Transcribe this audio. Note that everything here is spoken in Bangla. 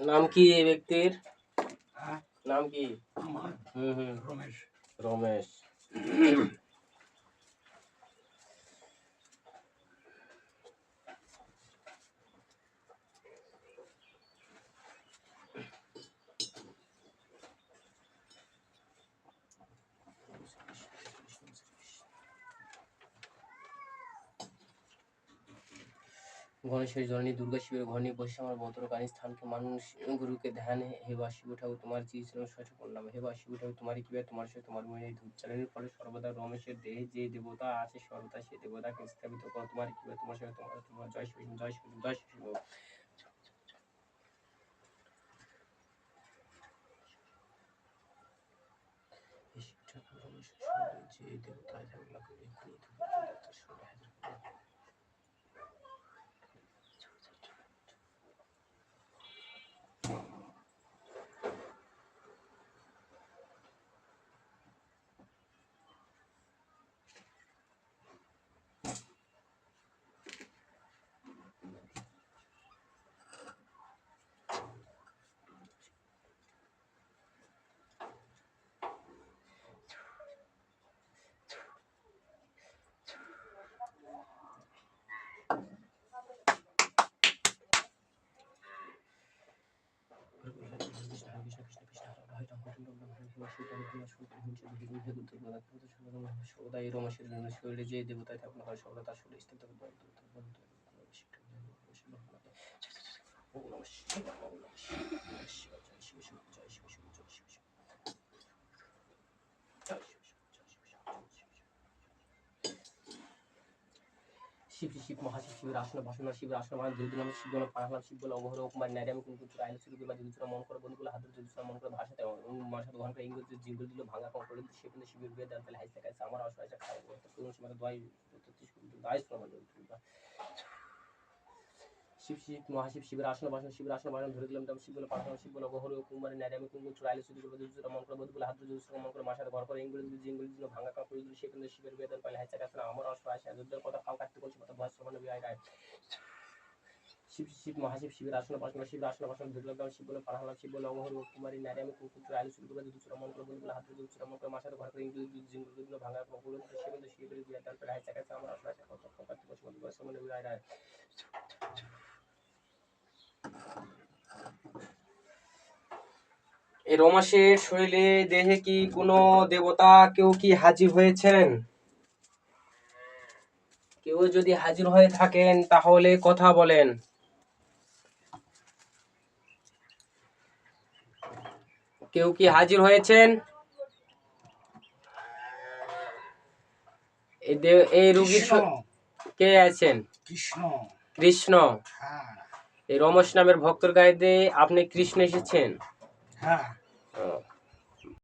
নাম কি এই ব্যক্তির হ্যাঁ নাম কি আমার হুম হুম রমেশ রমেশ গণেশের জননী, দুর্গা শিবের ঘর নিয়ে বসে আমার বদরকারী স্থানকে মানুষ গুরুকে ধ্যান হে বা শিব ঠাকুর, তোমার চিরচরণ সঠিক করলাম হে বা শিব ঠাকুর, তোমারই কিবা তোমার সে তোমার মনে এই ধূপ চালানোর ফলে সর্বদা রমেশের দেহে যে দেবতা আছে, সর্বদা সেই দেবতাকে স্থাপিত করো। তোমার কিবা তোমার সঙ্গে তোমার তোমার জয় শিব জয় শিব জয় শিব যে দেবতা এক্ষুনি ধূপ জ্বালিয়ে তার সঙ্গে হাজির করো। সর্বদাই রমেশের জন্য শরীরে যে দেবতায় থাকুন হয় সর্বদা তার শরীরে স্থিত থাকুন ওম নমঃ শিবায়, ওম নমঃ শিবায়, ওম নমঃ শিবায়, জয় শিব শিব, জয় শিব শিব, জয় শিব শিব। জয় শিব শিব, জয় শিব শিব, জয় শিব শিব। শিব শিব, মহাশিব, শিবের আসন ভাষণ শিবের আসন মানে দুর্গ নাম শিব নাম পাহাড় শিব বলে অঘর কুমার নারী আমি কিন্তু আইন শুরু করে দুর্গা মন করে বন্ধুগুলো হাতে দুর্গা মন করে ভাষাতে সাথে গ্রহণ করে ইংরেজি জিঙ্গল দিল, ভাঙা কম করে সে কিন্তু শিবের বিয়ে দেন তাহলে হাইতে কাছে আমার অসহায় খাই কোন সময় দোয়াই দায় শ্রমণ শিব শিব, মহাশিব, শিবের আসন, বাসন, শিবের আসন, বাসন ধরে দিলাম শিব বলে পাঠানো শিব বলে গহর কুমারী নারী আমি কুঙ্কুম চুড়াইলে শুধু করব দুর্যোগ মন করে বন্ধুগুলো হাত মন করে মাসাতে ঘর করে জিঙ্গল দিল, ভাঙা করে দিল সে কিন্তু শিবের বেদন পাইলে হাইতে কাছে আমার অসহায় যুদ্ধের কথা কাউ কাটতে বলছি কথা ভয় শ্রমণ বিয়ে গায় শিব শিব, মহাশিব, শিবের আসন শিবের আসন শিব বলে পাঠালাম শিব বলে কুমারী, নারী, আমি কুঙ্কুম চুড়াইলে শুধু করব দুর্যোগ মন করে হাত মন করে ঘর করে ভাঙা করে শিবের হাইতে কাছে আমার অসহায় কথা কাউ কাটতে বলছি কথা ভয় শ্রমণ বিয়ে গায় এই রমাসের শরীরে দেহে কি কোনো দেবতা কেউ কি হাজির হয়েছেন? কেউ যদি হাজির হয়ে থাকেন, তাহলে কথা বলেন। কেউ কি হাজির হয়েছেন? এই রুগীর কে আছেন? কৃষ্ণ। কৃষ্ণ। হ্যাঁ। এই রমেশ নামের ভক্তর গায়ে দিয়ে আপনি কৃষ্ণ এসেছেন? হ্যাঁ।